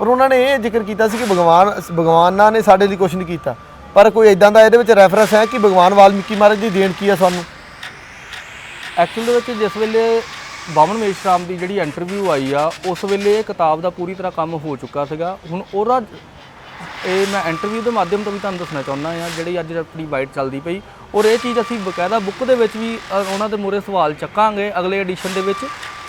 ਪਰ ਉਹਨਾਂ ਨੇ ਇਹ ਜ਼ਿਕਰ ਕੀਤਾ ਸੀ ਕਿ ਭਗਵਾਨ, ਭਗਵਾਨਾਂ ਨੇ ਸਾਡੇ ਲਈ ਕੁਝ ਨਹੀਂ ਕੀਤਾ। ਪਰ ਕੋਈ ਇਦਾਂ ਦਾ ਇਹਦੇ ਵਿੱਚ ਰੈਫਰੈਂਸ ਹੈ ਕਿ ਭਗਵਾਨ ਵਾਲਮੀਕੀ ਮਹਾਰਾਜ ਦੀ ਦੇਣ ਕੀ ਹੈ ਸਾਨੂੰ? ਐਕਚੁਅਲ ਦੇ ਵਿੱਚ ਜਿਸ ਵੇਲੇ ਬਾਮਨ ਮੇਸ਼ਰਾਮ ਦੀ ਜਿਹੜੀ ਇੰਟਰਵਿਊ ਆਈ ਆ, ਉਸ ਵੇਲੇ ਇਹ ਕਿਤਾਬ ਦਾ ਪੂਰੀ ਤਰ੍ਹਾਂ ਕੰਮ ਹੋ ਚੁੱਕਾ ਸੀਗਾ। ਹੁਣ ਉਹਦਾ ਇਹ ਮੈਂ ਇੰਟਰਵਿਊ ਦੇ ਮਾਧਿਅਮ ਤੋਂ ਵੀ ਤੁਹਾਨੂੰ ਦੱਸਣਾ ਚਾਹੁੰਦਾ ਆ ਜਿਹੜੀ ਅੱਜ ਆਪਣੀ ਬਾਈਟ ਚੱਲਦੀ ਪਈ। ਔਰ ਇਹ ਚੀਜ਼ ਅਸੀਂ ਬਕਾਇਦਾ ਬੁੱਕ ਦੇ ਵਿੱਚ ਵੀ ਉਹਨਾਂ ਦੇ ਮੂਹਰੇ ਸਵਾਲ ਚੱਕਾਂਗੇ ਅਗਲੇ ਐਡੀਸ਼ਨ ਦੇ ਵਿੱਚ।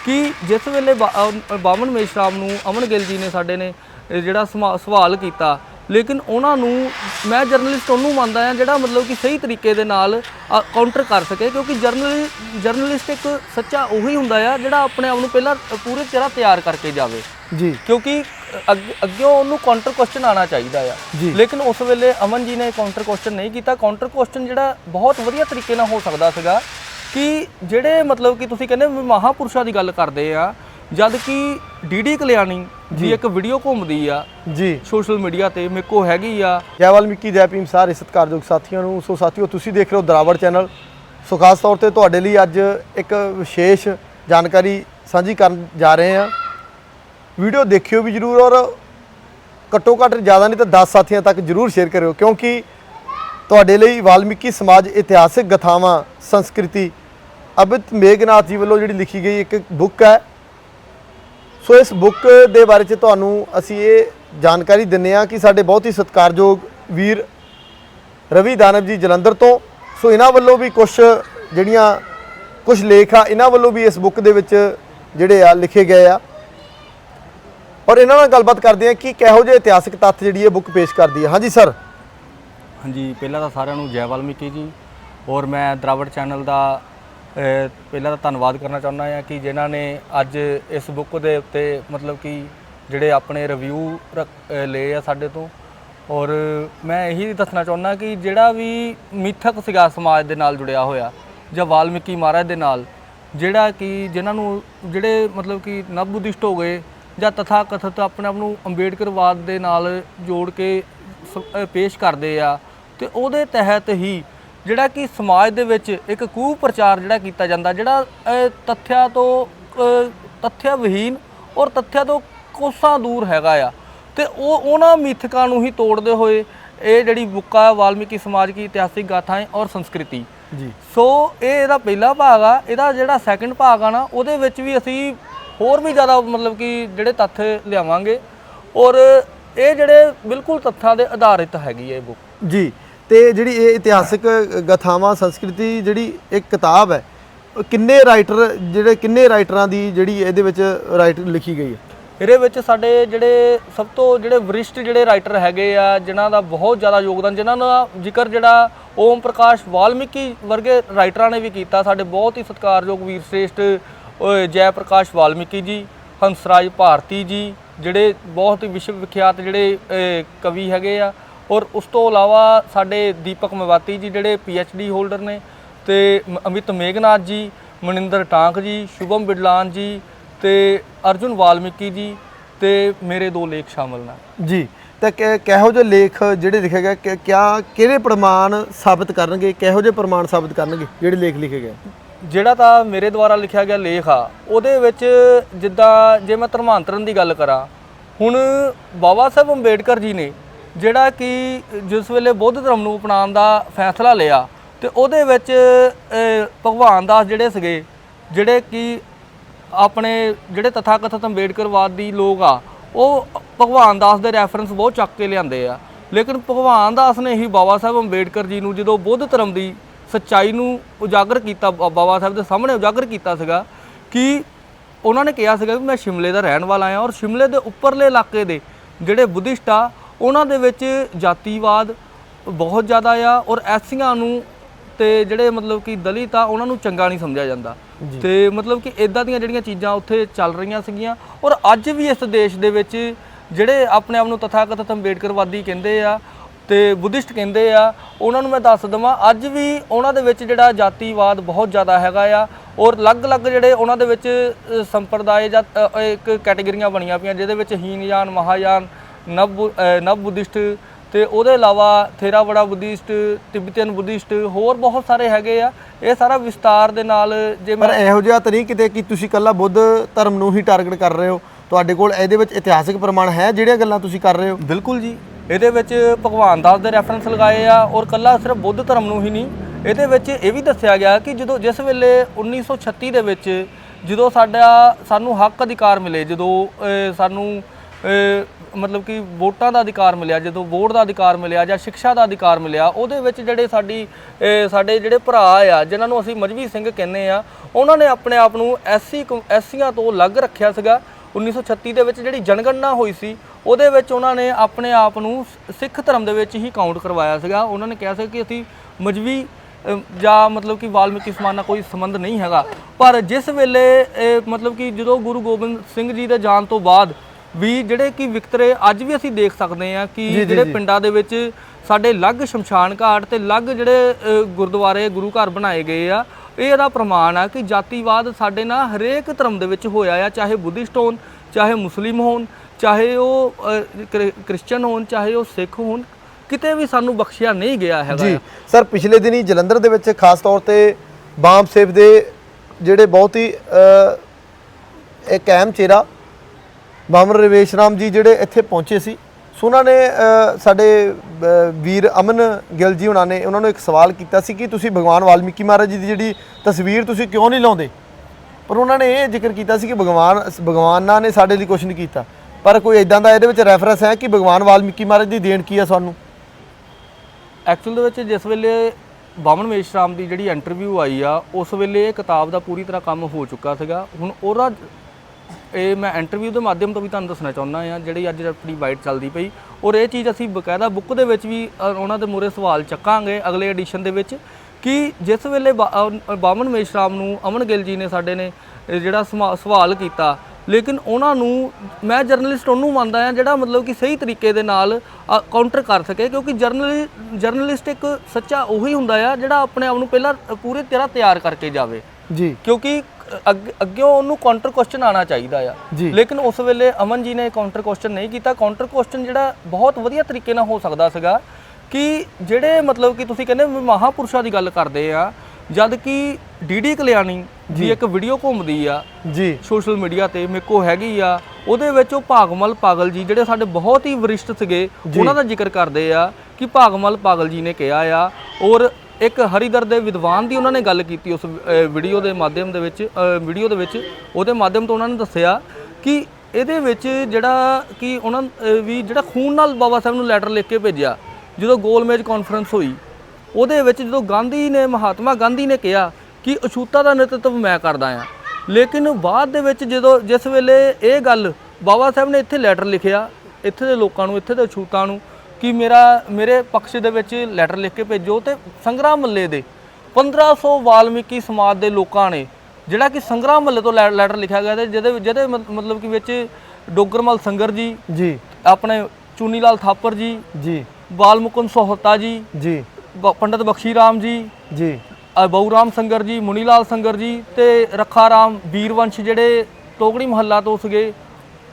ਕਿ ਜਿਸ ਵੇਲੇ ਬਾਮਨ ਮੇਸ਼ਰਾਮ ਨੂੰ ਅਮਨ ਗਿੱਲ ਜੀ ਨੇ ਸਾਡੇ ਨੇ ਜਿਹੜਾ ਸਵਾਲ ਕੀਤਾ ਲੇਕਿਨ ਉਹਨਾਂ ਨੂੰ ਮੈਂ ਜਰਨਲਿਸਟ ਉਹਨੂੰ ਮੰਨਦਾ ਆ ਜਿਹੜਾ ਮਤਲਬ ਕਿ ਸਹੀ ਤਰੀਕੇ ਦੇ ਨਾਲ ਕਾਊਂਟਰ ਕਰ ਸਕੇ ਕਿਉਂਕਿ ਜਰਨਲ ਜਰਨਲਿਸਟ ਇੱਕ ਸੱਚਾ ਉਹੀ ਹੁੰਦਾ ਆ ਜਿਹੜਾ ਆਪਣੇ ਆਪ ਨੂੰ ਪਹਿਲਾਂ ਪੂਰੇ ਤਰ੍ਹਾਂ ਤਿਆਰ ਕਰਕੇ ਜਾਵੇ। ਜੀ। ਕਿਉਂਕਿ ਅੱਗੇ ਉਹਨੂੰ ਕਾਊਂਟਰ ਕੁਐਸਚਨ ਆਣਾ ਚਾਹੀਦਾ ਆ। ਲੇਕਿਨ ਉਸ ਵੇਲੇ ਅਮਨ ਜੀ ਨੇ ਕਾਊਂਟਰ ਕੁਐਸਚਨ ਨਹੀਂ ਕੀਤਾ। ਕਾਊਂਟਰ ਕੁਐਸਚਨ ਜਿਹੜਾ ਬਹੁਤ ਵਧੀਆ ਤਰੀਕੇ ਨਾਲ ਹੋ ਸਕਦਾ ਸੀਗਾ। ਕਿ ਜਿਹੜੇ ਮਤਲਬ ਕਿ ਤੁਸੀਂ ਕਹਿੰਦੇ ਮਹਾਪੁਰਸ਼ਾਂ ਦੀ ਗੱਲ ਕਰਦੇ ਆ ਜਦ ਕਿ ਡੀਡੀ ਕਲਿਆਣੀ ਦੀ ਇੱਕ ਵੀਡੀਓ ਘੁੰਮਦੀ ਆ ਜੀ। ਸੋਸ਼ਲ ਮੀਡੀਆ ਤੇ ਮੇਰੇ ਕੋ ਹੈਗੀ ਆ। ਜੈ ਵਾਲਮੀਕੀ ਜੈ ਭੀਮ ਸਾਰੇ ਸਤਿਕਾਰਯੋਗ ਸਾਥੀਆਂ ਨੂੰ। ਸੋ ਸਾਥੀਓ ਤੁਸੀਂ ਦੇਖ ਰਹੇ ਹੋ ਦਰਾਵੜ ਚੈਨਲ। ਸੋ ਖਾਸ ਤੌਰ ਤੇ ਤੁਹਾਡੇ ਲਈ ਅੱਜ ਇੱਕ ਵਿਸ਼ੇਸ਼ ਜਾਣਕਾਰੀ ਸਾਂਝੀ ਕਰਨ ਜਾ ਰਹੇ ਹਾਂ। ਵੀਡੀਓ ਦੇਖਿਓ ਵੀ ਜਰੂਰ ਔਰ ਘੱਟੋ ਘੱਟ ਜ਼ਿਆਦਾ ਨਹੀਂ ਤਾਂ 10 ਸਾਥੀਆਂ ਤੱਕ ਜਰੂਰ ਸ਼ੇਅਰ ਕਰਿਓ ਕਿਉਂਕਿ ਤੁਹਾਡੇ ਲਈ ਵਾਲਮੀਕੀ ਸਮਾਜ ਇਤਿਹਾਸਿਕ ਗਥਾਵਾਂ ਸੰਸਕ੍ਰਿਤੀ ਅਬਿਤ ਮੇਘਨਾਥ ਜੀ ਵੱਲੋਂ ਜਿਹੜੀ ਲਿਖੀ ਗਈ ਇੱਕ ਬੁੱਕ ਹੈ। ਸੋ ਇਸ ਬੁੱਕ ਦੇ ਬਾਰੇ ਚ ਤੁਹਾਨੂੰ ਅਸੀਂ ਇਹ ਜਾਣਕਾਰੀ ਦਿੰਨੇ ਆ ਕਿ ਸਾਡੇ ਬਹੁਤ ਹੀ ਸਤਿਕਾਰਯੋਗ ਵੀਰ ਰਵੀ ਦਾਨਵ ਜੀ ਜਲੰਧਰ ਤੋਂ। ਸੋ ਇਹਨਾਂ ਵੱਲੋਂ ਵੀ ਕੁਝ ਜਿਹੜੀਆਂ ਕੁਝ ਲੇਖ ਆ, ਇਹਨਾਂ ਵੱਲੋਂ ਵੀ ਇਸ ਬੁੱਕ ਦੇ ਵਿੱਚ ਜਿਹੜੇ ਆ ਲਿਖੇ ਗਏ ਆ। ਔਰ ਇਹਨਾਂ ਨਾਲ ਗੱਲਬਾਤ ਕਰਦੇ ਆ ਕਿ ਕਿਹੋ ਜਿਹੇ ਇਤਿਹਾਸਿਕ ਤੱਥ ਜਿਹੜੀ ਇਹ ਬੁੱਕ ਪੇਸ਼ ਕਰਦੀ ਹੈ। ਹਾਂਜੀ, ਸਰ। ਹਾਂਜੀ, ਪਹਿਲਾਂ ਤਾਂ ਸਾਰਿਆਂ ਨੂੰ ਜੈ ਵਾਲਮੀਕੀ ਜੀ। ਔਰ ਮੈਂ ਦਰਾਵੜ ਚੈਨਲ ਦਾ ਪਹਿਲਾਂ ਤਾਂ ਧੰਨਵਾਦ ਕਰਨਾ ਚਾਹੁੰਦਾ ਹਾਂ ਕਿ ਜਿਨ੍ਹਾਂ ਨੇ ਅੱਜ ਇਸ ਬੁੱਕ ਦੇ ਉੱਤੇ ਮਤਲਬ ਕਿ ਜਿਹੜੇ ਆਪਣੇ ਰਿਵਿਊ ਲਏ ਆ ਸਾਡੇ ਤੋਂ। ਔਰ ਮੈਂ ਇਹੀ ਦੱਸਣਾ ਚਾਹੁੰਦਾ ਕਿ ਜਿਹੜਾ ਵੀ ਮਿੱਥਕ ਸੀਗਾ ਸਮਾਜ ਦੇ ਨਾਲ ਜੁੜਿਆ ਹੋਇਆ, ਜਾਂ ਵਾਲਮੀਕੀ ਮਹਾਰਾਜ ਦੇ ਨਾਲ, ਜਿਹੜਾ ਕਿ ਜਿਨ੍ਹਾਂ ਨੂੰ ਜਿਹੜੇ ਮਤਲਬ ਕਿ ਨਵ ਬੁੱਧਿਸਟ ਹੋ ਗਏ, ਜਾਂ ਤਥਾ ਕਥਿਤ ਆਪਣੇ ਆਪ ਨੂੰ ਅੰਬੇਡਕਰਵਾਦ ਦੇ ਨਾਲ ਜੋੜ ਕੇ ਸ- ਪੇਸ਼ ਕਰਦੇ ਆ, ਤੇ ਉਹਦੇ ਤਹਿਤ ਹੀ ਜਿਹੜਾ ਕਿ ਸਮਾਜ ਦੇ ਵਿੱਚ ਇੱਕ ਕੂ ਪ੍ਰਚਾਰ ਜਿਹੜਾ ਕੀਤਾ ਜਾਂਦਾ ਜਿਹੜਾ ਤੱਥਿਆਂ ਤੋਂ ਤੱਥਿਆ ਵਿਹੀਨ ਔਰ ਤੱਥਿਆਂ ਤੋਂ ਕੋਸਾਂ ਦੂਰ ਹੈਗਾ ਆ। ਤੇ ਉਹ ਉਹਨਾਂ ਮਿਥਕਾਂ ਨੂੰ ਹੀ ਤੋੜਦੇ ਹੋਏ ਇਹ ਜਿਹੜੀ ਬੁੱਕ ਆ ਵਾਲਮੀਕੀ ਸਮਾਜ ਕੀ ਇਤਿਹਾਸਿਕ ਗਾਥਾएं ਔਰ ਸੰਸਕ੍ਰਿਤੀ। ਜੀ। ਸੋ ਇਹ ਇਹਦਾ ਪਹਿਲਾ ਭਾਗ ਆ ਇਹਦਾ ਜਿਹੜਾ ਸੈਕੰਡ ਭਾਗ ਆ ਨਾ ਉਹਦੇ ਵਿੱਚ ਵੀ ਅਸੀਂ ਹੋਰ ਵੀ ਜ਼ਿਆਦਾ ਮਤਲਬ ਕਿ ਜਿਹੜੇ ਤੱਥ ਲਿਆਵਾਂਗੇ ਔਰ ਇਹ ਜਿਹੜੇ ਬਿਲਕੁਲ ਤੱਥਾਂ ਦੇ ਆਧਾਰਿਤ ਹੈਗੀ ਹੈ ਇਹ ਬੁੱਕ ਜੀ। ਤੇ ਜਿਹੜੀ ਇਹ ਇਤਿਹਾਸਕ ਗਥਾਵਾਂ, ਸੰਸਕ੍ਰਿਤੀ ਜਿਹੜੀ ਇੱਕ ਕਿਤਾਬ ਹੈ ਕਿੰਨੇ ਰਾਈਟਰ, ਜਿਹੜੇ ਕਿੰਨੇ ਰਾਈਟਰਾਂ ਦੀ ਜਿਹੜੀ ਇਹਦੇ ਵਿੱਚ ਰਾਈਟ ਲਿਖੀ ਗਈ ਹੈ? ਇਹਦੇ ਵਿੱਚ ਸਾਡੇ ਜਿਹੜੇ ਸਭ ਤੋਂ ਜਿਹੜੇ ਵਰਿਸ਼ਟ ਜਿਹੜੇ ਰਾਈਟਰ ਹੈਗੇ ਆ, ਜਿਨ੍ਹਾਂ ਦਾ ਬਹੁਤ ਜ਼ਿਆਦਾ ਯੋਗਦਾਨ, ਜਿਨ੍ਹਾਂ ਦਾ ਜ਼ਿਕਰ ਜਿਹੜਾ ਓਮ ਪ੍ਰਕਾਸ਼ ਵਾਲਮੀਕੀ ਵਰਗੇ ਰਾਈਟਰਾਂ ਨੇ ਵੀ ਕੀਤਾ, ਸਾਡੇ ਬਹੁਤ ਹੀ ਸਤਿਕਾਰਯੋਗ ਵੀਰ ਸ੍ਰੇਸ਼ਟ ਜੈ ਪ੍ਰਕਾਸ਼ ਵਾਲਮੀਕੀ ਜੀ, ਹੰਸਰਾਜ ਭਾਰਤੀ ਜੀ, ਜਿਹੜੇ ਬਹੁਤ ਹੀ ਵਿਸ਼ਵ ਵਿਖਿਆਤ ਜਿਹੜੇ ਕਵੀ ਹੈਗੇ ਆ ਔਰ ਉਸ ਤੋਂ ਇਲਾਵਾ ਸਾਡੇ ਦੀਪਕ ਮਵਾਤੀ ਜੀ ਜਿਹੜੇ ਡੀ ਹੋਲਡਰ ਨੇ ਤੇ ਅਮਿਤ ਮੇਘਨਾਥ ਜੀ ਮਨਿੰਦਰ ਟਾਂਕ ਜੀ ਸ਼ੁਭਮ ਬਿਡਲਾਨ ਜੀ ਤੇ ਅਰਜੁਨ ਵਾਲਮੀਕੀ ਜੀ ਤੇ ਮੇਰੇ ਦੋ ਲੇਖ ਸ਼ਾਮਲ ਨੇ। ਜੀ ਤੇ ਕਿਹੋ ਜਿਹੇ ਲੇਖ ਜਿਹੜੇ ਲਿਖੇ ਗਏ ਕਿ- ਕਿਆ ਕਿਹੜੇ ਪ੍ਰਮਾਣ ਸਾਬਤ ਕਰਨਗੇ ਕਿਹੋ ਜਿਹੇ ਪ੍ਰਮਾਣ ਸਾਬਤ ਕਰਨਗੇ ਜਿਹੜੇ ਲੇਖ ਲਿਖੇ ਗਏ? ਜਿਹੜਾ ਤਾਂ ਮੇਰੇ ਦੁਆਰਾ ਲਿਖਿਆ ਗਿਆ ਲੇਖ ਆ ਉਹਦੇ ਵਿੱਚ ਜਿੱਦਾਂ ਜੇ ਮੈਂ ਧਰਮਾਂਤਰਨ ਦੀ ਗੱਲ ਕਰਾਂ ਹੁਣ ਬਾਬਾ ਸਾਹਿਬ ਅੰਬੇਡਕਰ ਜੀ ਨੇ ਜਿਹੜਾ ਕਿ ਜਿਸ ਵੇਲੇ ਬੁੱਧ ਧਰਮ ਨੂੰ ਅਪਣਾਉਣ ਦਾ ਫੈਸਲਾ ਲਿਆ ਤੇ ਉਹਦੇ ਵਿੱਚ ਭਗਵਾਨ ਦਾਸ ਜਿਹੜੇ ਸੀਗੇ, ਜਿਹੜੇ ਕਿ ਆਪਣੇ ਜਿਹੜੇ ਤਥਾਕਥਿਤ ਅੰਬੇਡਕਰਵਾਦ ਦੀ ਲੋਕ ਆ, ਉਹ ਭਗਵਾਨ ਦਾਸ ਦੇ ਰੈਫਰੈਂਸ ਬਹੁਤ ਚੱਕ ਕੇ ਲਿਆਂਦੇ ਆ। ਲੇਕਿਨ ਭਗਵਾਨ ਦਾਸ ਨੇ ਹੀ ਬਾਬਾ ਸਾਹਿਬ ਅੰਬੇਡਕਰ ਜੀ ਨੂੰ ਜਦੋਂ ਬੁੱਧ ਧਰਮ ਦੀ ਸੱਚਾਈ ਨੂੰ ਉਜਾਗਰ ਕੀਤਾ, ਬਾ- ਬਾਬਾ ਸਾਹਿਬ ਦੇ ਸਾਹਮਣੇ ਉਜਾਗਰ ਕੀਤਾ ਸੀਗਾ ਕਿ ਉਹਨਾਂ ਨੇ ਕਿਹਾ ਸੀਗਾ ਕਿ ਮੈਂ ਸ਼ਿਮਲੇ ਦਾ ਰਹਿਣ ਵਾਲਾ ਆ ਔਰ ਸ਼ਿਮਲੇ ਦੇ ਉੱਪਰਲੇ ਇਲਾਕੇ ਦੇ ਜਿਹੜੇ ਬੁੱਧਿਸਟ ਆ ਉਹਨਾਂ ਦੇ ਵਿੱਚ ਜਾਤੀਵਾਦ ਬਹੁਤ ਜ਼ਿਆਦਾ ਆ ਔਰ ਐਸੀਆਂ ਨੂੰ ਤੇ ਜਿਹੜੇ ਮਤਲਬ ਕਿ ਦਲਿਤ ਆ ਉਹਨਾਂ ਨੂੰ ਚੰਗਾ ਨਹੀਂ ਸਮਝਿਆ ਜਾਂਦਾ। ਤੇ ਮਤਲਬ ਕਿ ਇਦਾਂ ਦੀਆਂ ਜਿਹੜੀਆਂ ਚੀਜ਼ਾਂ ਉੱਥੇ ਚੱਲ ਰਹੀਆਂ ਸੀਗੀਆਂ ਔਰ ਅੱਜ ਵੀ ਇਸ ਦੇਸ਼ ਦੇ ਵਿੱਚ ਜਿਹੜੇ ਆਪਣੇ ਆਪ ਨੂੰ ਤਥਾਕਥਿਤ ਅੰਬੇਡਕਰਵਾਦੀ ਕਹਿੰਦੇ ਆ ਤੇ ਬੁੱਧਿਸਟ ਕਹਿੰਦੇ ਆ ਉਹਨਾਂ ਨੂੰ ਮੈਂ ਦੱਸ ਦਵਾਂ ਅੱਜ ਵੀ ਉਹਨਾਂ ਦੇ ਵਿੱਚ ਜਿਹੜਾ ਜਾਤੀਵਾਦ ਬਹੁਤ ਜ਼ਿਆਦਾ ਹੈਗਾ ਆ ਔਰ ਅਲੱਗ-ਅਲੱਗ ਜਿਹੜੇ ਉਹਨਾਂ ਦੇ ਵਿੱਚ ਸੰਪਰਦਾਇ ਜਾਂ ਇੱਕ ਕੈਟਾਗਰੀਆਂ ਬਣੀਆਂ ਪਈਆਂ ਜਿਹਦੇ ਵਿੱਚ ਹੀਨਯਾਨ ਮਹਾਯਾਨ ਨਵ ਨਵ ਬੁੱਧਿਸਟ ਤੇ ਉਹਦੇ ਇਲਾਵਾ ਥੇਰਾਵੜਾ ਬੁੱਧਿਸਟ ਤਿਬਤਨ ਬੁੱਧਿਸਟ ਹੋਰ ਬਹੁਤ ਸਾਰੇ ਹੈਗੇ ਆ। ਇਹ ਸਾਰਾ ਵਿਸਤਾਰ ਦੇ ਨਾਲ ਜੇ ਪਰ ਇਹੋ ਜਿਹਾ ਤਾਂ ਨਹੀਂ ਕਿਤੇ ਕਿ ਤੁਸੀਂ ਕੱਲਾ ਬੁੱਧ ਧਰਮ ਨੂੰ ਹੀ ਟਾਰਗੇਟ ਕਰ ਰਹੇ ਹੋ। ਤੁਹਾਡੇ ਕੋਲ ਇਹਦੇ ਵਿੱਚ ਇਤਿਹਾਸਿਕ ਪ੍ਰਮਾਣ ਹੈ ਜਿਹੜੀਆਂ ਗੱਲਾਂ ਤੁਸੀਂ ਕਰ ਰਹੇ ਹੋ? ਬਿਲਕੁਲ ਜੀ। ਇਹਦੇ ਵਿੱਚ ਭਗਵਾਨ ਦਾਸ ਦੇ ਰੈਫਰੈਂਸ ਲਗਾਏ ਆ ਔਰ ਕੱਲਾ ਸਿਰਫ ਬੁੱਧ ਧਰਮ ਨੂੰ ਹੀ ਨਹੀਂ ਇਹਦੇ ਵਿੱਚ ਇਹ ਵੀ ਦੱਸਿਆ ਗਿਆ ਕਿ ਜਦੋਂ ਜਿਸ ਵੇਲੇ 1936 ਦੇ ਵਿੱਚ ਜਦੋਂ ਸਾਡਾ ਸਾਨੂੰ ਹੱਕ ਅਧਿਕਾਰ ਮਿਲੇ ਜਦੋਂ ਸਾਨੂੰ ਮਤਲਬ ਕਿ ਵੋਟਾਂ ਦਾ ਅਧਿਕਾਰ ਮਿਲਿਆ, ਜਦੋਂ ਵੋਟ ਦਾ ਅਧਿਕਾਰ ਮਿਲਿਆ ਜਾਂ ਸਿੱਖਿਆ ਦਾ ਅਧਿਕਾਰ ਮਿਲਿਆ, ਉਹਦੇ ਵਿੱਚ ਜਿਹੜੇ ਸਾਡੀ ਸਾਡੇ ਜਿਹੜੇ ਭਰਾ ਆ, ਜਿਨ੍ਹਾਂ ਨੂੰ ਅਸੀਂ ਮਜਬੀ ਸਿੰਘ ਕਹਿੰਦੇ ਆ, ਉਹਨਾਂ ਨੇ ਆਪਣੇ ਆਪ ਨੂੰ ਐਸਸੀ ਐਸੀਆਂ ਤੋਂ ਅਲੱਗ ਰੱਖਿਆ ਸੀਗਾ। 1936 ਦੇ ਵਿੱਚ ਜਿਹੜੀ ਜਨਗਣਨਾ ਹੋਈ ਸੀ, ਉਹਦੇ ਵਿੱਚ ਉਹਨਾਂ ਨੇ ਆਪਣੇ ਆਪ ਨੂੰ ਸਿੱਖ ਧਰਮ ਦੇ ਵਿੱਚ ਹੀ ਕਾਊਂਟ ਕਰਵਾਇਆ ਸੀਗਾ। ਉਹਨਾਂ ਨੇ ਕਿਹਾ ਸੀ ਕਿ ਅਸੀਂ ਮਜਬੀ ਜਾਂ ਮਤਲਬ ਕਿ ਵਾਲਮੀਕੀ ਸਮਾਨ ਨਾਲ ਕੋਈ ਸੰਬੰਧ ਨਹੀਂ ਹੈਗਾ। ਪਰ ਜਿਸ ਵੇਲੇ ਮਤਲਬ ਕਿ ਜਦੋਂ ਗੁਰੂ ਗੋਬਿੰਦ ਸਿੰਘ ਜੀ ਦੇ ਜਾਣ ਤੋਂ ਬਾਅਦ ਵੀ ਜਿਹੜੇ ਕਿ ਵਿਕਤਰੇ ਅੱਜ ਵੀ ਅਸੀਂ ਦੇਖ ਸਕਦੇ ਹਾਂ ਕਿ ਜਿਹੜੇ ਪਿੰਡਾਂ ਦੇ ਵਿੱਚ ਸਾਡੇ ਅਲੱਗ ਸ਼ਮਸ਼ਾਨ ਘਾਟ ਤੇ ਅਲੱਗ ਜਿਹੜੇ ਗੁਰਦੁਆਰੇ ਗੁਰੂ ਘਰ ਬਣਾਏ ਗਏ ਆ ਇਹ ਇਹਦਾ ਪ੍ਰਮਾਣ ਆ ਕਿ ਜਾਤੀਵਾਦ ਸਾਡੇ ਨਾਲ ਹਰੇਕ ਧਰਮ ਦੇ ਵਿੱਚ ਹੋਇਆ ਆ ਚਾਹੇ ਬੁੱਧਿਸਟ ਹੋਣ ਚਾਹੇ ਮੁਸਲਿਮ ਹੋਣ ਚਾਹੇ ਉਹ ਅ, ਕ੍ਰਿ- ਕ੍ਰਿਸਚਨ ਹੋਣ ਚਾਹੇ ਉਹ ਸਿੱਖ ਹੋਣ ਕਿਤੇ ਵੀ ਸਾਨੂੰ ਬਖਸ਼ਿਆ ਨਹੀਂ ਗਿਆ ਹੈਗਾ ਜੀ। ਸਰ ਪਿਛਲੇ ਦਿਨੀ ਜਲੰਧਰ ਦੇ ਵਿੱਚ ਖਾਸ ਤੌਰ ਤੇ ਬਾਮ ਸੇਵ ਦੇ ਜਿਹੜੇ ਬਹੁਤ ਹੀ ਇੱਕ ਅਹਿਮ ਚਿਹਰਾ ਬਾਮਰ ਰਵੇਸ਼ ਰਾਮ ਜੀ ਜਿਹੜੇ ਇੱਥੇ ਪਹੁੰਚੇ ਸੀ, ਸੋ ਉਹਨਾਂ ਨੇ ਸਾਡੇ ਵੀਰ ਅਮਨ ਗਿੱਲ ਜੀ ਉਹਨਾਂ ਨੇ ਉਹਨਾਂ ਨੂੰ ਇੱਕ ਸਵਾਲ ਕੀਤਾ ਸੀ ਕਿ ਤੁਸੀਂ ਭਗਵਾਨ ਵਾਲਮੀਕੀ ਮਹਾਰਾਜ ਜੀ ਦੀ ਜਿਹੜੀ ਤਸਵੀਰ ਤੁਸੀਂ ਕਿਉਂ ਨਹੀਂ ਲਾਉਂਦੇ? ਪਰ ਉਹਨਾਂ ਨੇ ਇਹ ਜ਼ਿਕਰ ਕੀਤਾ ਸੀ ਕਿ ਭਗਵਾਨ, ਭਗਵਾਨਾਂ ਨੇ ਸਾਡੇ ਲਈ ਕੁਝ ਨਹੀਂ ਕੀਤਾ। ਪਰ ਕੋਈ ਇਦਾਂ ਦਾ ਇਹਦੇ ਵਿੱਚ ਰੈਫਰੈਂਸ ਹੈ ਕਿ ਭਗਵਾਨ ਵਾਲਮੀਕੀ ਮਹਾਰਾਜ ਦੀ ਦੇਣ ਕੀ ਆ ਸਾਨੂੰ? ਐਕਚੁਅਲ ਦੇ ਵਿੱਚ ਜਿਸ ਵੇਲੇ ਬਾਮਨ ਮੇਸ਼ਰਾਮ ਦੀ ਜਿਹੜੀ ਇੰਟਰਵਿਊ ਆਈ ਆ, ਉਸ ਵੇਲੇ ਇਹ ਕਿਤਾਬ ਦਾ ਪੂਰੀ ਤਰ੍ਹਾਂ ਕੰਮ ਹੋ ਚੁੱਕਾ ਸੀਗਾ। ਹੁਣ ਉਹਦਾ ਇਹ ਮੈਂ ਇੰਟਰਵਿਊ ਦੇ ਮਾਧਿਅਮ ਤੋਂ ਵੀ ਤੁਹਾਨੂੰ ਦੱਸਣਾ ਚਾਹੁੰਦਾ ਆ ਜਿਹੜੀ ਅੱਜ ਆਪਣੀ ਬਾਈਟ ਚੱਲਦੀ ਪਈ। ਔਰ ਇਹ ਚੀਜ਼ ਅਸੀਂ ਬਕਾਇਦਾ ਬੁੱਕ ਦੇ ਵਿੱਚ ਵੀ ਅ, ਉਹਨਾਂ ਦੇ ਮੂਹਰੇ ਸਵਾਲ ਚੱਕਾਂਗੇ ਅਗਲੇ ਐਡੀਸ਼ਨ ਦੇ ਵਿੱਚ ਕਿ ਜਿਸ ਵੇਲੇ ਬਾ- ਅ, ਬਾਮਨ ਮੇਸ਼ਰਾਮ ਨੂੰ ਅਮਨ ਗਿੱਲ ਜੀ ਨੇ ਸਾਡੇ ਨੇ ਇਹ ਜਿਹੜਾ ਸਮਾ- ਸਵਾਲ ਕੀਤਾ। ਲੇਕਿਨ ਉਹਨਾਂ ਨੂੰ ਮੈਂ ਜਰਨਲਿਸਟ ਉਹਨੂੰ ਮੰਨਦਾ ਆ ਜਿਹੜਾ ਮਤਲਬ ਕਿ ਸਹੀ ਤਰੀਕੇ ਦੇ ਨਾਲ ਕਾਊਂਟਰ ਕਰ ਸਕੇ ਕਿਉਂਕਿ ਜਰਨਲ ਜਰਨਲਿਸਟ ਇੱਕ ਸੱਚਾ ਉਹੀ ਹੁੰਦਾ ਆ ਜਿਹੜਾ ਆਪਣੇ ਆਪ ਨੂੰ ਪਹਿਲਾਂ ਪੂਰੀ ਤਰ੍ਹਾਂ ਤਿਆਰ ਕਰਕੇ ਜਾਵੇ। ਜੀ। ਕਿਉਂਕਿ ਅੱਗ- ਉਹਨੂੰ ਕਾਊਂਟਰ ਕੁਐਸਚਨ ਆਣਾ ਚਾਹੀਦਾ ਆ। ਜੀ। ਲੇਕਿਨ ਉਸ ਵੇਲੇ ਅਮਨ ਜੀ ਨੇ ਕਾਊਂਟਰ ਕੁਐਸਚਨ ਨਹੀਂ ਕੀਤਾ। ਕਾਊਂਟਰ ਕੁਐਸਚਨ ਜਿਹੜਾ ਬਹੁਤ ਵਧੀਆ ਤਰੀਕੇ ਨਾਲ ਹੋ ਸਕਦਾ ਸੀਗਾ ਕਿ ਜਿਹੜੇ ਮਤਲਬ ਕਿ ਤੁਸੀਂ ਕਹਿੰਦੇ ਮਹਾਪੁਰਸ਼ਾਂ ਦੀ ਗੱਲ ਕਰਦੇ ਆ ਜਦ ਕਿ ਡੀਡੀ ਕਲਿਆਣੀ ਦੀ ਇੱਕ ਵੀਡੀਓ ਘੁੰਮਦੀ ਆ ਜੀ। ਸੋਸ਼ਲ ਮੀਡੀਆ ਤੇ ਮੇਰੇ ਕੋ ਹੈਗੀ ਆ। ਉਹਦੇ ਵਿੱਚ ਉਹ ਭਾਗਮਲ ਪਾਗਲ ਜੀ ਜਿਹੜੇ ਸਾਡੇ ਬਹੁਤ ਹੀ ਵਰਿਸ਼ਟ ਸੀਗੇ ਉਹਨਾਂ ਦਾ ਜ਼ਿਕਰ ਕਰਦੇ ਆ ਕਿ ਭਾਗਮਲ ਪਾਗਲ ਜੀ ਨੇ ਕਿਹਾ ਆ ਔਰ ਇੱਕ ਹਰੀਦਰ ਦੇ ਵਿਦਵਾਨ ਦੀ ਉਹਨਾਂ ਨੇ ਗੱਲ ਕੀਤੀ ਉਸ ਵੀਡੀਓ ਦੇ ਮਾਧਿਅਮ ਦੇ ਵਿੱਚ ਵੀਡੀਓ ਦੇ ਵਿੱਚ। ਉਹਦੇ ਮਾਧਿਅਮ ਤੋਂ ਉਹਨਾਂ ਨੇ ਦੱਸਿਆ ਕਿ ਇਹਦੇ ਵਿੱਚ ਜਿਹੜਾ ਕਿ ਉਹਨਾਂ ਵੀ ਜਿਹੜਾ ਖੂਨ ਨਾਲ ਬਾਬਾ ਸਾਹਿਬ ਨੂੰ ਲੈਟਰ ਲਿਖ ਕੇ ਭੇਜਿਆ, ਜਦੋਂ ਗੋਲਮੇਜ ਕਾਨਫਰੰਸ ਹੋਈ, ਉਹਦੇ ਵਿੱਚ ਜਦੋਂ ਗਾਂਧੀ ਨੇ, ਮਹਾਤਮਾ ਗਾਂਧੀ ਨੇ ਕਿਹਾ ਕਿ ਅਛੂਤਾ ਦਾ ਨੇਤਰਤਵ ਮੈਂ ਕਰਦਾ ਆ ਲੇਕਿਨ ਬਾਅਦ ਦੇ ਵਿੱਚ ਜਦੋਂ, ਜਿਸ ਵੇਲੇ ਇਹ ਗੱਲ ਬਾਬਾ ਸਾਹਿਬ ਨੇ ਇੱਥੇ ਲੈਟਰ ਲਿਖਿਆ, ਇੱਥੇ ਦੇ ਲੋਕਾਂ ਨੂੰ, ਇੱਥੇ ਦੇ ਅਛੂਤਾਂ ਨੂੰ ਕਿ ਮੇਰਾ ਮੇਰੇ ਪਕਸ਼ ਦੇ ਵਿੱਚ ਲੈਟਰ ਲਿਖ ਕੇ ਭੇਜੋ ਤੇ ਸੰਗਰਾਮ ਮੱਲੇ ਦੇ 1500 ਵਾਲਮੀਕੀ ਸਮਾਜ ਦੇ ਲੋਕਾਂ ਨੇ ਜਿਹੜਾ ਕਿ ਸੰਗਰਾਮ ਮੱਲੇ ਤੋਂ ਲੈਟਰ ਲਿਖਿਆ ਗਿਆ ਤੇ ਜਿਹਦੇ ਜਿਹਦੇ ਮਤ- ਮਤਲਬ ਕਿ ਵਿੱਚ ਡੋਗਰਮਲ ਸੰਗਰ ਜੀ ਜੀ। ਆਪਣੇ ਚੂਨੀ ਲਾਲ ਥਾਪਰ ਜੀ ਜੀ। ਬਾਲਮੁਕੁੰਦ ਸੋਹਤਾ ਜੀ ਜੀ। ਪੰਡਤ ਬਖਸ਼ੀ ਰਾਮ ਜੀ ਜੀ। ਰਾਮ ਸੰਗਰ ਜੀ ਮੁਨੀ ਲਾਲ ਸੰਗਰ ਜੀ ਤੇ ਰੱਖਾ ਰਾਮ ਵੀਰਵੰਸ਼ ਜਿਹੜੇ ਤੋਗੜੀ ਮਹੱਲਾ ਤੋਂ ਸੀਗੇ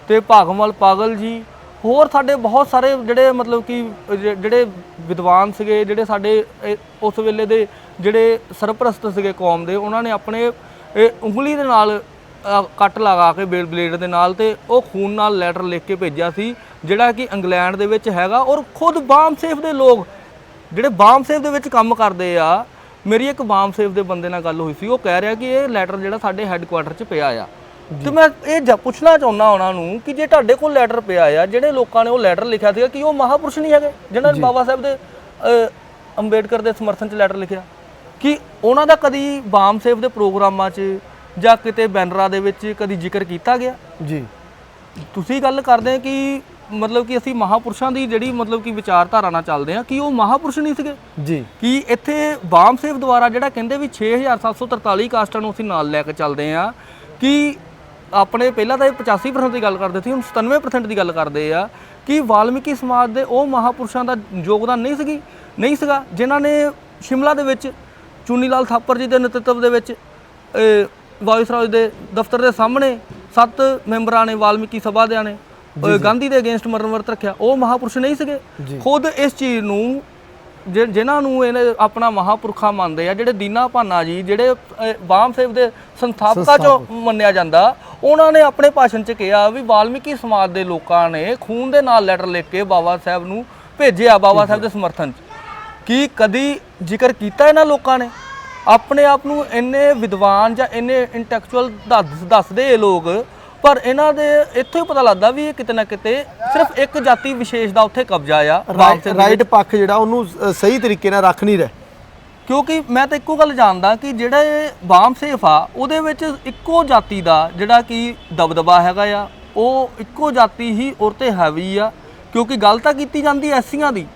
ਤੇ ਭਾਗਮਲ ਪਾਗਲ ਜੀ ਹੋਰ ਸਾਡੇ ਬਹੁਤ ਸਾਰੇ ਜਿਹੜੇ ਮਤਲਬ ਕਿ ਜ- ਜਿਹੜੇ ਵਿਦਵਾਨ ਸੀਗੇ ਜਿਹੜੇ ਸਾਡੇ ਇਹ ਉਸ ਵੇਲੇ ਦੇ ਜਿਹੜੇ ਸਰਪ੍ਰਸਤ ਸੀਗੇ ਕੌਮ ਦੇ ਉਹਨਾਂ ਨੇ ਆਪਣੇ ਇਹ ਉਂਗਲੀ ਦੇ ਨਾਲ ਅ, ਕੱਟ ਲਗਾ ਕੇ ਬੇਲ ਬਲੇਡ ਦੇ ਨਾਲ ਤੇ ਉਹ ਖੂਨ ਨਾਲ ਲੈਟਰ ਲਿਖ ਕੇ ਭੇਜਿਆ ਸੀ ਜਿਹੜਾ ਕਿ ਇੰਗਲੈਂਡ ਦੇ ਵਿੱਚ ਹੈਗਾ ਔਰ ਖੁਦ ਬਾਮ ਸੇਫ ਦੇ ਲੋਕ ਜਿਹੜੇ ਬਾਮ ਸੇਫ ਦੇ ਵਿੱਚ ਕੰਮ ਕਰਦੇ ਆ ਮੇਰੀ ਇੱਕ ਬਾਮ ਸੇਫ ਦੇ ਬੰਦੇ ਨਾਲ ਗੱਲ ਹੋਈ ਸੀ ਉਹ ਕਹਿ ਰਿਹਾ ਕਿ ਇਹ ਲੈਟਰ ਜਿਹੜਾ ਸਾਡੇ ਹੈੱਡਕੁਆਟਰ 'ਚ ਪਿਆ ਆ। ਤੇ ਮੈਂ ਇਹ ਜ- ਪੁੱਛਣਾ ਚਾਹੁੰਦਾ ਉਹਨਾਂ ਨੂੰ ਕਿ ਜੇ ਤੁਹਾਡੇ ਕੋਲ ਲੈਟਰ ਪਿਆ ਆ ਜਿਹੜੇ ਲੋਕਾਂ ਨੇ ਉਹ ਲੈਟਰ ਲਿਖਿਆ ਸੀਗਾ ਕਿ ਉਹ ਮਹਾਪੁਰਸ਼ ਨਹੀਂ ਹੈਗੇ ਜਿਨ੍ਹਾਂ ਨੇ ਬਾਬਾ ਸਾਹਿਬ ਦੇ ਅ, ਅੰਬੇਡਕਰ ਦੇ ਸਮਰਥਨ 'ਚ ਲੈਟਰ ਲਿਖਿਆ? ਕਿ ਉਹਨਾਂ ਦਾ ਕਦੀ ਬਾਮ ਸੇਫ ਦੇ ਪ੍ਰੋਗਰਾਮਾਂ 'ਚ ਜਾਂ ਕਿਤੇ ਬੈਨਰਾਂ ਦੇ ਵਿੱਚ ਕਦੀ ਜ਼ਿਕਰ ਕੀਤਾ ਗਿਆ? ਜੀ। ਤੁਸੀਂ ਗੱਲ ਕਰਦੇ ਆ ਕਿ ਮਤਲਬ ਕਿ ਅਸੀਂ ਮਹਾਪੁਰਸ਼ਾਂ ਦੀ ਜਿਹੜੀ ਮਤਲਬ ਕਿ ਵਿਚਾਰਧਾਰਾ ਨਾਲ ਚੱਲਦੇ ਆ ਕਿ ਉਹ ਮਹਾਪੁਰਸ਼ ਨਹੀਂ ਸੀਗੇ? ਜੀ। ਕਿ ਇੱਥੇ ਬਾਮ ਸੇਵ ਦੁਆਰਾ ਜਿਹੜਾ ਕਹਿੰਦੇ ਵੀ 6743 ਕਾਸਟਾਂ ਨੂੰ ਅਸੀਂ ਨਾਲ ਲੈ ਕੇ ਚੱਲਦੇ ਆ ਕਿ ਆਪਣੇ ਪਹਿਲਾਂ ਤਾਂ ਇਹ 85% ਦੀ ਗੱਲ ਕਰਦੇ ਸੀ ਹੁਣ 97% ਦੀ ਗੱਲ ਕਰਦੇ ਆ ਕਿ ਵਾਲਮੀਕੀ ਸਮਾਜ ਦੇ ਉਹ ਮਹਾਪੁਰਸ਼ਾਂ ਦਾ ਯੋਗਦਾਨ ਨਹੀਂ ਸੀਗੀ ਨਹੀਂ ਸੀਗਾ ਜਿਨ੍ਹਾਂ ਨੇ ਸ਼ਿਮਲਾ ਦੇ ਵਿੱਚ ਚੂਨੀ ਲਾਲ ਥਾਪਰ ਜੀ ਦੇ ਨੇਤਰਤਵ ਦੇ ਵਿੱਚ ਵਾਇਸਰਾਜ ਦੇ ਦਫ਼ਤਰ ਦੇ ਸਾਹਮਣੇ ਸੱਤ ਮੈਂਬਰਾਂ ਨੇ ਵਾਲਮੀਕੀ ਸਭਾ ਦਿਆਂ ਨੇ ਅ, ਗਾਂਧੀ ਦੇ ਅਗੇਂਸਟ ਮਰਨ ਵਰਤ ਰੱਖਿਆ ਉਹ ਮਹਾਪੁਰਸ਼ ਨਹੀਂ ਸੀਗੇ। ਖੁਦ ਇਸ ਚੀਜ਼ ਨੂੰ ਜਿ- ਜਿਨ੍ਹਾਂ ਨੂੰ ਇਹਨੇ ਆਪਣਾ ਮਹਾਪੁਰਖਾ ਮੰਨਦੇ ਆ ਜਿਹੜੇ ਦੀਨਾ ਭਾਨਾ ਜੀ ਜਿਹੜੇ ਬਾਮ ਸਾਹਿਬ ਦੇ ਸੰਸਥਾਪਕਾਂ ਚੋਂ ਮੰਨਿਆ ਜਾਂਦਾ ਉਹਨਾਂ ਨੇ ਆਪਣੇ ਭਾਸ਼ਣ 'ਚ ਕਿਹਾ ਵੀ ਵਾਲਮੀਕੀ ਸਮਾਜ ਦੇ ਲੋਕਾਂ ਨੇ ਖੂਨ ਦੇ ਨਾਲ ਲੈਟਰ ਲਿਖ ਕੇ ਬਾਬਾ ਸਾਹਿਬ ਨੂੰ ਭੇਜਿਆ ਬਾਬਾ ਸਾਹਿਬ ਦੇ ਸਮਰਥਨ 'ਚ। ਕੀ ਕਦੀ ਜ਼ਿਕਰ ਕੀਤਾ ਇਹਨਾਂ ਲੋਕਾਂ ਨੇ? ਆਪਣੇ ਆਪ ਨੂੰ ਇੰਨੇ ਵਿਦਵਾਨ ਜਾਂ ਇੰਨੇ ਇੰਟੈਲੈਕਚੁਅਲ ਦੱਸਦੇ ਇਹ ਲੋਕ ਪਰ ਇਹਨਾਂ ਦੇ ਇੱਥੋਂ ਹੀ ਪਤਾ ਲੱਗਦਾ ਵੀ ਇਹ ਕਿਤੇ ਨਾ ਕਿਤੇ ਸਿਰਫ ਇੱਕ ਜਾਤੀ ਵਿਸ਼ੇਸ਼ ਦਾ ਉੱਥੇ ਕਬਜ਼ਾ ਆ ਸਿੰਘ ਰਾਈਟ ਪੱਖ ਜਿਹੜਾ ਉਹਨੂੰ ਅ, ਸਹੀ ਤਰੀਕੇ ਨਾਲ ਰੱਖ ਨਹੀਂ ਰਹੇ। ਕਿਉਂਕਿ ਮੈਂ ਤਾਂ ਇੱਕੋ ਗੱਲ ਜਾਣਦਾ ਕਿ ਜਿਹੜਾ ਇਹ ਬਾਮ ਸੇਫ ਆ ਉਹਦੇ ਵਿੱਚ ਇੱਕੋ ਜਾਤੀ ਦਾ ਜਿਹੜਾ ਕਿ ਦਬਦਬਾ ਹੈਗਾ ਆ ਉਹ ਇੱਕੋ ਜਾਤੀ ਹੀ ਔਰ ਤੇ ਹੈਵੀ ਆ। ਕਿਉਂਕਿ ਗੱਲ ਤਾਂ ਕੀਤੀ ਜਾਂਦੀ ਐਸੀਆਂ ਦੀ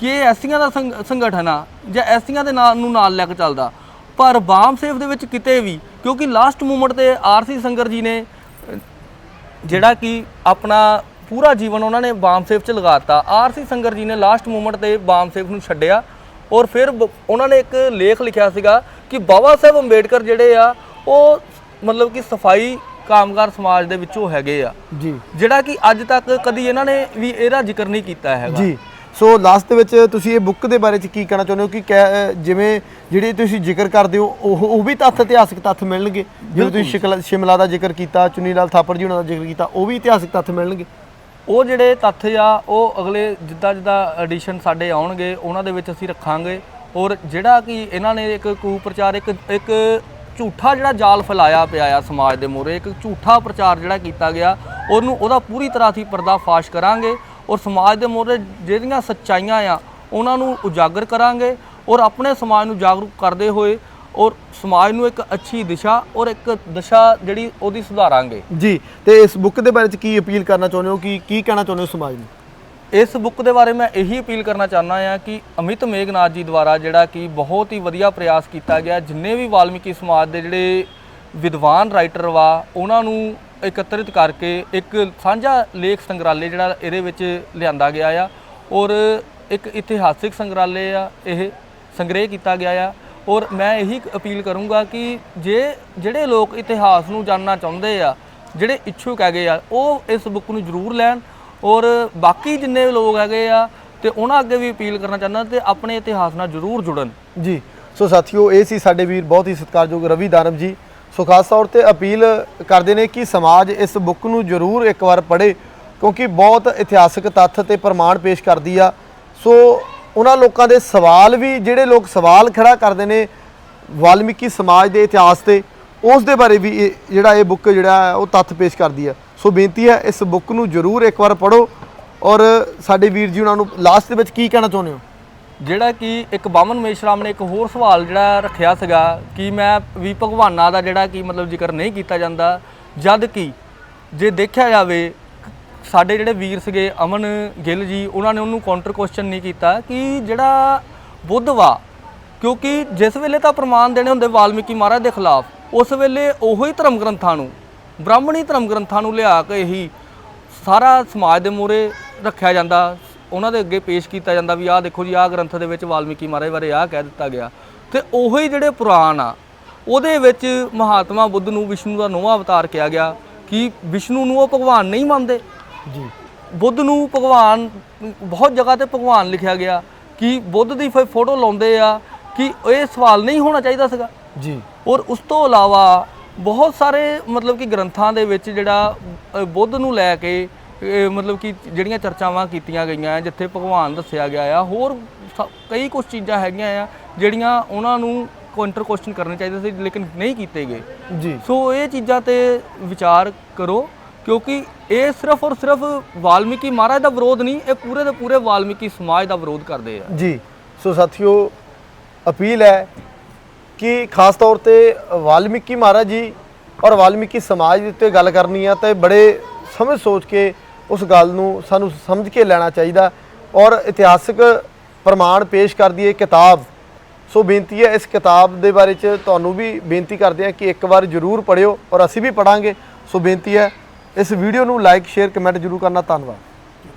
ਕਿ ਇਹ ਐਸੀਆਂ ਦਾ ਸੰਗ- ਸੰਗਠਨ ਆ ਜਾਂ ਐਸੀਆਂ ਦੇ ਨਾਲ ਨੂੰ ਨਾਲ ਲੈ ਕੇ ਚੱਲਦਾ। ਪਰ ਬਾਮ ਸੇਫ ਦੇ ਵਿੱਚ ਕਿਤੇ ਵੀ ਕਿਉਂਕਿ ਲਾਸਟ ਮੂਮੈਂਟ ਤੇ ਆਰਸੀ ਸੰਗਰ ਜੀ ਨੇ ਜਿਹੜਾ ਕਿ ਆਪਣਾ ਪੂਰਾ ਜੀਵਨ ਉਹਨਾਂ ਨੇ ਬਾਮ ਸੇਫ 'ਚ ਲਗਾਤਾ। ਆਰਸੀ ਸੰਗਰ ਜੀ ਨੇ ਲਾਸਟ ਮੂਮੈਂਟ ਤੇ ਬਾਮ ਸੇਫ ਨੂੰ ਛੱਡਿਆ ਔਰ ਫਿਰ ਬ- ਉਹਨਾਂ ਨੇ ਇੱਕ ਲੇਖ ਲਿਖਿਆ ਸੀਗਾ ਕਿ ਬਾਬਾ ਸਾਹਿਬ ਅੰਬੇਡਕਰ ਜਿਹੜੇ ਆ ਉਹ ਮਤਲਬ ਕਿ ਸਫ਼ਾਈ ਕਾਮਗਾਰ ਸਮਾਜ ਦੇ ਵਿੱਚੋਂ ਹੈਗੇ ਆ। ਜੀ। ਜਿਹੜਾ ਕਿ ਅੱਜ ਤੱਕ ਕਦੀ ਇਹਨਾਂ ਨੇ ਵੀ ਇਹਦਾ ਜ਼ਿਕਰ ਨਹੀਂ ਕੀਤਾ ਹੈਗਾ। ਜੀ। ਸੋ ਲਾਸਟ ਦੇ ਵਿੱਚ ਤੁਸੀਂ ਇਹ ਬੁੱਕ ਦੇ ਬਾਰੇ ਚ ਕੀ ਕਹਿਣਾ ਚਾਹੁੰਦੇ ਹੋ ਕਿ ਅ, ਜਿਵੇਂ ਜਿਹੜੇ ਤੁਸੀਂ ਜ਼ਿਕਰ ਕਰਦੇ ਹੋ ਉਹ ਉਹ ਵੀ ਤੱਥ ਇਤਿਹਾਸਕ ਤੱਥ ਮਿਲਣਗੇ? ਜਿਵੇਂ ਤੁਸੀਂ ਸ਼ਿਕਲਾ- ਸ਼ਿਮਲਾ ਦਾ ਜ਼ਿਕਰ ਕੀਤਾ ਚੁਨੀ ਲਾਲ ਥਾਪਰ ਜੀ ਉਹਨਾਂ ਦਾ ਜ਼ਿਕਰ ਕੀਤਾ ਉਹ ਵੀ ਇਤਿਹਾਸਕ ਤੱਥ ਮਿਲਣਗੇ? ਉਹ ਜਿਹੜੇ ਤੱਥ ਆ ਉਹ ਅਗਲੇ ਜਿੱਦਾਂ ਜਿੱਦਾਂ ਐਡੀਸ਼ਨ ਸਾਡੇ ਆਉਣਗੇ ਉਹਨਾਂ ਦੇ ਵਿੱਚ ਅਸੀਂ ਰੱਖਾਂਗੇ। ਔਰ ਜਿਹੜਾ ਕਿ ਇਹਨਾਂ ਨੇ ਇੱਕ ਕੂ ਪ੍ਰਚਾਰ ਇੱਕ ਇੱਕ ਝੂਠਾ ਜਿਹੜਾ ਜਾਲ ਫੈਲਾਇਆ ਪਿਆ ਆ ਸਮਾਜ ਦੇ ਮੂਹਰੇ ਇੱਕ ਝੂਠਾ ਪ੍ਰਚਾਰ ਜਿਹੜਾ ਕੀਤਾ ਗਿਆ ਉਹਨੂੰ ਉਹਦਾ ਪੂਰੀ ਤਰ੍ਹਾਂ ਅਸੀਂ ਪਰਦਾਫਾਸ਼ ਕਰਾਂਗੇ। ਔਰ ਸਮਾਜ ਦੇ ਮੂਹਰੇ ਜਿਹੜੀਆਂ ਸੱਚਾਈਆਂ ਆ ਉਹਨਾਂ ਨੂੰ ਉਜਾਗਰ ਕਰਾਂਗੇ ਔਰ ਆਪਣੇ ਸਮਾਜ ਨੂੰ ਜਾਗਰੂਕ ਕਰਦੇ ਹੋਏ ਔਰ ਸਮਾਜ ਨੂੰ ਇੱਕ ਅੱਛੀ ਦਿਸ਼ਾ ਔਰ ਇੱਕ ਦਿਸ਼ਾ ਜਿਹੜੀ ਉਹਦੀ ਸੁਧਾਰਾਂਗੇ। ਜੀ ਤੇ ਇਸ ਬੁੱਕ ਦੇ ਬਾਰੇ ਚ ਕੀ ਅਪੀਲ ਕਰਨਾ ਚਾਹੁੰਦੇ ਹੋ? ਕਿ ਕੀ ਕਹਿਣਾ ਚਾਹੁੰਦੇ ਹੋ ਸਮਾਜ ਨੂੰ? ਇਸ ਬੁੱਕ ਦੇ ਬਾਰੇ ਮੈਂ ਇਹੀ ਅਪੀਲ ਕਰਨਾ ਚਾਹੁੰਦਾ ਹਾਂ ਕਿ ਅਮਿਤ ਮੇਘਨਾਥ ਜੀ ਦੁਆਰਾ ਜਿਹੜਾ ਕਿ ਬਹੁਤ ਹੀ ਵਧੀਆ ਪ੍ਰਯਾਸ ਕੀਤਾ ਗਿਆ ਜਿੰਨੇ ਵੀ ਵਾਲਮੀਕੀ ਸਮਾਜ ਦੇ ਜਿਹੜੇ ਵਿਦਵਾਨ ਰਾਈਟਰ ਵਾ ਉਹਨਾਂ ਨੂੰ ਇਕੱਤਰਿਤ ਕਰਕੇ ਇੱਕ ਸਾਂਝਾ ਲੇਖ ਸੰਗ੍ਰਹਾਲੇ ਜਿਹੜਾ ਇਹਦੇ ਵਿੱਚ ਲਿਆਂਦਾ ਗਿਆ ਆ ਔਰ ਇੱਕ ਇਤਿਹਾਸਿਕ ਸੰਗ੍ਰਹਾਲੇ ਆ, ਇਹ ਸੰਗ੍ਰਹਿ ਕੀਤਾ ਗਿਆ ਆ। ਔਰ ਮੈਂ ਇਹੀ ਅਪੀਲ ਕਰੂੰਗਾ ਕਿ ਜੇ ਜਿਹੜੇ ਲੋਕ ਇਤਿਹਾਸ ਨੂੰ ਜਾਣਨਾ ਚਾਹੁੰਦੇ ਆ, ਜਿਹੜੇ ਇੱਛੁਕ ਹੈਗੇ ਆ, ਉਹ ਇਸ ਬੁੱਕ ਨੂੰ ਜ਼ਰੂਰ ਲੈਣ ਔਰ ਬਾਕੀ ਜਿੰਨੇ ਲੋਕ ਹੈਗੇ ਆ ਤੇ ਉਹਨਾਂ ਅੱਗੇ ਵੀ ਅਪੀਲ ਕਰਨਾ ਚਾਹੁੰਦਾ ਤੇ ਆਪਣੇ ਇਤਿਹਾਸ ਨਾਲ ਜ਼ਰੂਰ ਜੁੜਨ। ਜੀ, ਸੋ ਸਾਥੀਓ, ਇਹ ਸੀ ਸਾਡੇ ਵੀਰ ਬਹੁਤ ਹੀ ਸਤਿਕਾਰਯੋਗ ਰਵੀ ਦਾਨਵ ਜੀ। ਸੋ ਖਾਸ ਤੌਰ ਤੇ ਅਪੀਲ ਕਰਦੇ ਨੇ ਕਿ ਸਮਾਜ ਇਸ ਬੁੱਕ ਨੂੰ ਜ਼ਰੂਰ ਇੱਕ ਵਾਰ ਪੜ੍ਹੇ, ਕਿਉਂਕਿ ਬਹੁਤ ਇਤਿਹਾਸਕ ਤੱਥ ਤੇ ਪ੍ਰਮਾਣ ਪੇਸ਼ ਕਰਦੀ ਆ। ਸੋ ਉਹਨਾਂ ਲੋਕਾਂ ਦੇ ਸਵਾਲ ਵੀ, ਜਿਹੜੇ ਲੋਕ ਸਵਾਲ ਖੜਾ ਕਰਦੇ ਨੇ ਵਾਲਮੀਕੀ ਸਮਾਜ ਦੇ ਇਤਿਹਾਸ ਤੇ, ਉਸ ਦੇ ਬਾਰੇ ਵੀ ਇਹ ਜਿਹੜਾ ਇਹ ਬੁੱਕ ਜਿਹੜਾ ਉਹ ਤੱਥ ਪੇਸ਼ ਕਰਦੀ ਆ। ਸੋ ਬੇਨਤੀ ਹੈ, ਇਸ ਬੁੱਕ ਨੂੰ ਜ਼ਰੂਰ ਇੱਕ ਵਾਰ ਪੜ੍ਹੋ ਔਰ ਸਾਡੇ ਵੀਰ ਜੀ ਉਹਨਾਂ ਨੂੰ ਲਾਸਟ ਦੇ ਵਿੱਚ ਕੀ ਕਹਿਣਾ ਚਾਹੁੰਦੇ ਹੋ? ਜਿਹੜਾ ਕਿ ਇੱਕ ਬਾਮਨ ਮੇਸ਼ਰਾਮ ਨੇ ਇੱਕ ਹੋਰ ਸਵਾਲ ਜਿਹੜਾ ਰੱਖਿਆ ਸੀਗਾ ਕਿ ਮੈਂ ਵੀ ਭਗਵਾਨਾਂ ਦਾ ਜਿਹੜਾ ਕਿ ਮਤਲਬ ਜ਼ਿਕਰ ਨਹੀਂ ਕੀਤਾ ਜਾਂਦਾ, ਜਦ ਕਿ ਜੇ ਦੇਖਿਆ ਜਾਵੇ, ਸਾਡੇ ਜਿਹੜੇ ਵੀਰ ਸੀਗੇ ਅਮਨ ਗਿੱਲ ਜੀ, ਉਹਨਾਂ ਨੇ ਉਹਨੂੰ ਕਾਊਂਟਰ ਕੁਐਸਚਨ ਨਹੀਂ ਕੀਤਾ ਕਿ ਜਿਹੜਾ ਬੁੱਧ ਵਾ, ਕਿਉਂਕਿ ਜਿਸ ਵੇਲੇ ਤਾਂ ਪ੍ਰਮਾਣ ਦੇਣੇ ਹੁੰਦੇ ਵਾਲਮੀਕੀ ਮਹਾਰਾਜ ਦੇ ਖਿਲਾਫ, ਉਸ ਵੇਲੇ ਉਹੋ ਹੀ ਧਰਮ ਗ੍ਰੰਥਾਂ ਨੂੰ, ਬ੍ਰਾਹਮਣੀ ਧਰਮ ਗ੍ਰੰਥਾਂ ਨੂੰ ਲਿਆ ਕੇ ਹੀ ਸਾਰਾ ਸਮਾਜ ਦੇ ਮੂਹਰੇ ਰੱਖਿਆ ਜਾਂਦਾ ਉਹਨਾਂ ਦੇ ਅੱਗੇ ਪੇਸ਼ ਕੀਤਾ ਜਾਂਦਾ ਵੀ ਆਹ ਦੇਖੋ ਜੀ ਆਹ ਗ੍ਰੰਥ ਦੇ ਵਿੱਚ ਵਾਲਮੀਕੀ ਮਹਾਰਾਜ ਬਾਰੇ ਆਹ ਕਹਿ ਦਿੱਤਾ ਗਿਆ। ਤੇ ਉਹੋ ਜਿਹੜੇ ਪੁਰਾਣ ਆ ਉਹਦੇ ਵਿੱਚ ਮਹਾਤਮਾ ਬੁੱਧ ਨੂੰ ਵਿਸ਼ਨੂੰ ਦਾ ਨੌਵਾਂ ਅਵਤਾਰ ਕਿਹਾ ਗਿਆ ਕਿ ਵਿਸ਼ਨੂੰ ਨੂੰ ਉਹ ਭਗਵਾਨ ਨਹੀਂ ਮੰਨਦੇ। ਜੀ। ਬੁੱਧ ਨੂੰ ਭਗਵਾਨ ਬਹੁਤ ਜਗ੍ਹਾ ਤੇ ਭਗਵਾਨ ਲਿਖਿਆ ਗਿਆ ਕਿ ਬੁੱਧ ਦੀ ਫੋਟੋ ਲਾਉਂਦੇ ਆ ਕਿ ਇਹ ਸਵਾਲ ਨਹੀਂ ਹੋਣਾ ਚਾਹੀਦਾ ਸੀਗਾ। ਜੀ। ਔਰ ਉਸ ਤੋਂ ਇਲਾਵਾ ਬਹੁਤ ਸਾਰੇ ਮਤਲਬ ਕਿ ਗ੍ਰੰਥਾਂ ਦੇ ਵਿੱਚ ਜਿਹੜਾ ਬੁੱਧ ਨੂੰ ਲੈ ਕੇ ਮਤਲਬ ਕਿ ਜਿਹੜੀਆਂ ਚਰਚਾਵਾਂ ਕੀਤੀਆਂ ਗਈਆਂ ਆ ਜਿੱਥੇ ਭਗਵਾਨ ਦੱਸਿਆ ਗਿਆ ਆ ਹੋਰ ਕਈ ਕੁਝ ਚੀਜ਼ਾਂ ਹੈਗੀਆਂ ਆ ਜਿਹੜੀਆਂ ਉਹਨਾਂ ਨੂੰ ਕਾਊਂਟਰ ਕੁਐਸਚਨ ਕਰਨੇ ਚਾਹੀਦੇ ਸੀ ਲੇਕਿਨ ਨਹੀਂ ਕੀਤੇ ਗਏ। ਜੀ। ਸੋ ਇਹ ਚੀਜ਼ਾਂ ਤੇ ਵਿਚਾਰ ਕਰੋ ਕਿਉਂਕਿ ਇਹ ਸਿਰਫ ਔਰ ਸਿਰਫ ਵਾਲਮੀਕੀ ਮਹਾਰਾਜ ਦਾ ਵਿਰੋਧ ਨਹੀਂ ਇਹ ਪੂਰੇ ਦੇ ਪੂਰੇ ਵਾਲਮੀਕੀ ਸਮਾਜ ਦਾ ਵਿਰੋਧ ਕਰਦੇ ਆ। ਜੀ। ਸੋ ਸਾਥੀਓ ਅਪੀਲ ਹੈ ਕਿ ਖਾਸ ਤੌਰ ਤੇ ਵਾਲਮੀਕੀ ਮਹਾਰਾਜ ਜੀ ਔਰ ਵਾਲਮੀਕੀ ਸਮਾਜ ਦੇ ਉੱਤੇ ਗੱਲ ਕਰਨੀ ਆ ਤੇ ਬੜੇ ਸਮਝ ਸੋਚ ਕੇ ਉਸ ਗੱਲ ਨੂੰ ਸਾਨੂੰ ਸਮਝ ਕੇ ਲੈਣਾ ਚਾਹੀਦਾ ਔਰ ਇਤਿਹਾਸਕ ਪ੍ਰਮਾਣ ਪੇਸ਼ ਕਰਦੀ ਹੈ ਕਿਤਾਬ। ਸੋ ਬੇਨਤੀ ਹੈ ਇਸ ਕਿਤਾਬ ਦੇ ਬਾਰੇ ਚ ਤੁਹਾਨੂੰ ਵੀ ਬੇਨਤੀ ਕਰਦੇ ਹਾਂ ਕਿ ਇੱਕ ਵਾਰ ਜ਼ਰੂਰ ਪੜਿਓ ਔਰ ਅਸੀਂ ਵੀ ਪੜਾਂਗੇ ਸੋ ਬੇਨਤੀ ਹੈ ਇਸ ਵੀਡੀਓ ਨੂੰ ਲਾਈਕ ਸ਼ੇਅਰ ਕਮੈਂਟ ਜ਼ਰੂਰ ਕਰਨਾ। ਧੰਨਵਾਦ।